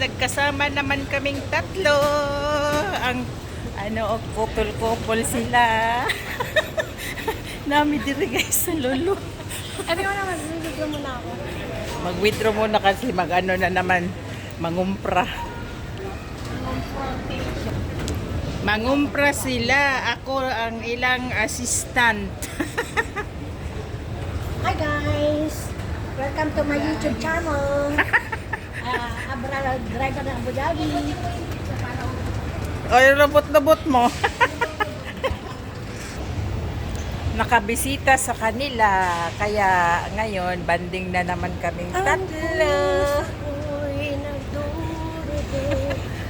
nagkasama naman kaming tatlo. Ang ano, couple-couple sila. Nami diri guys sa lolo. Ano mo naman, bibigyan mo na ako. Mag-withdraw muna kasi mag-ano na naman, mangumpra. Mangumpra sila. Ako ang ilang assistant. Hi guys! Welcome to my YouTube channel. Abra driver ng Abu Dhabi. Yung robot-robot mo. Nakabisita sa kanila. Kaya ngayon, banding na naman kaming tatlo.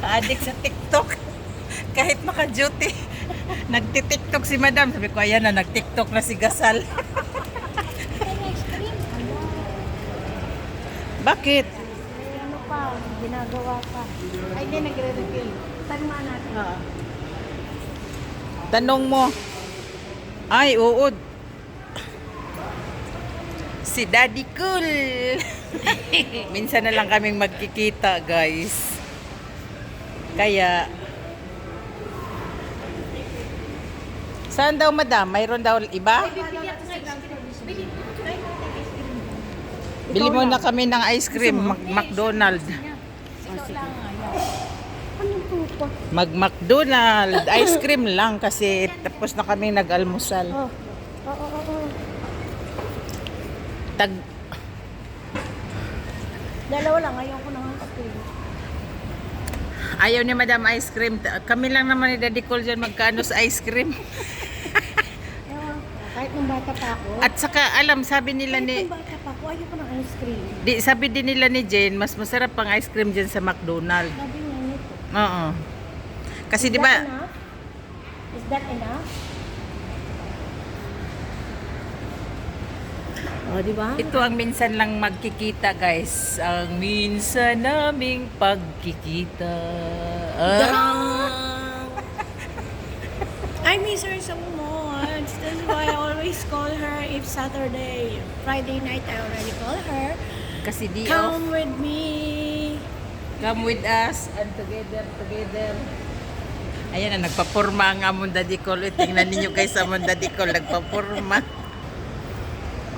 Adik sa TikTok. Kahit maka-duty. Nagti-TikTok si madam. Sabi ko, ayan na, nag-TikTok na si Gasal. Bakit? Pa, ginagawa pa. Ay, hindi, nagre-review. Tanmaan natin. Tanong mo. Ay, uod. Si Daddy Cool. Minsan na lang kaming magkikita, guys. Kaya, Saan daw, madam? Mayroon daw iba? Bili mo na kami ng ice cream, Mac- McDonald. Anong tupa? Mag-McDonald. Ice cream lang kasi tapos na kami nag-almusal. Oh. Oo. Tag Dalawa lang, ayaw ko ng ice cream. Ayaw ni Madam ice cream. Kami lang naman ni Daddy Cole dyan magkano sa ice cream. Kahit nung bata pa ako. At saka alam, sabi nila kahit ni... nung bata pa ako, ayaw ko ng ice cream. Di, sabi din nila ni Jane, mas masarap pang ice cream dyan sa McDonald. Sabi niya nito. Oo. Kasi di ba? Is that enough? Oh, di ba? ito ang minsan lang magkikita guys. Ang minsan naming pagkikita. Ah. I miss her so much. That's why I always call her if Saturday, Friday night, I already call her. Kasi di off. Come with me. Come with us and together, together. Ayan na, nagpapurma ang amon daddy call. Tingnan ninyo guys, amon daddy call, nagpapurma.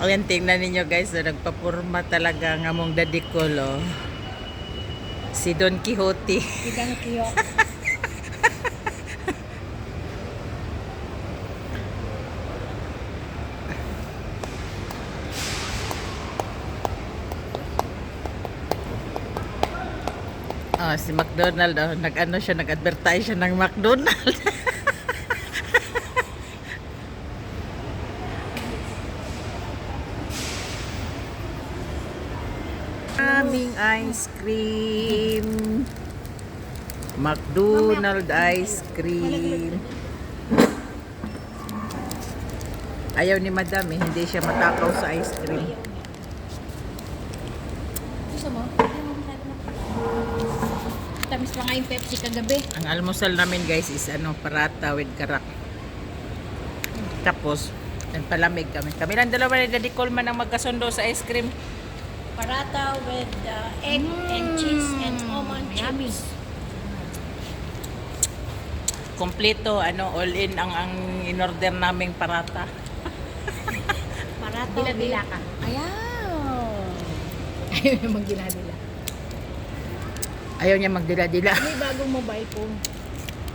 Ayan, tingnan ninyo guys, na nagpapurma talaga ang among daddy call. Oh. Si Don Quixote. Bigyan kiyo. Oh, si McDonald, oh, nag-ano siya, nag-advertise siya ng McDonald. Aming ice cream. McDonald ice cream. Ayaw ni madam eh, hindi siya matakaw sa ice cream. Gusto mo? Tamis pa nga yung Pepsi kagabi. Ang almusal namin guys is ano, parata with karak. Tapos, nagpalamig kami. Kami lang dalawa ni Daddy Coleman ang magkasundo sa ice cream. Parata with uh, egg and cheese and almond chips. Kompleto, ano, all in ang ang in-order naming parata. Parata Dila-dila with- ka. Ayaw. Ayaw naman ginadila. Ayaw niya magdila-dila. May bagong mobile phone.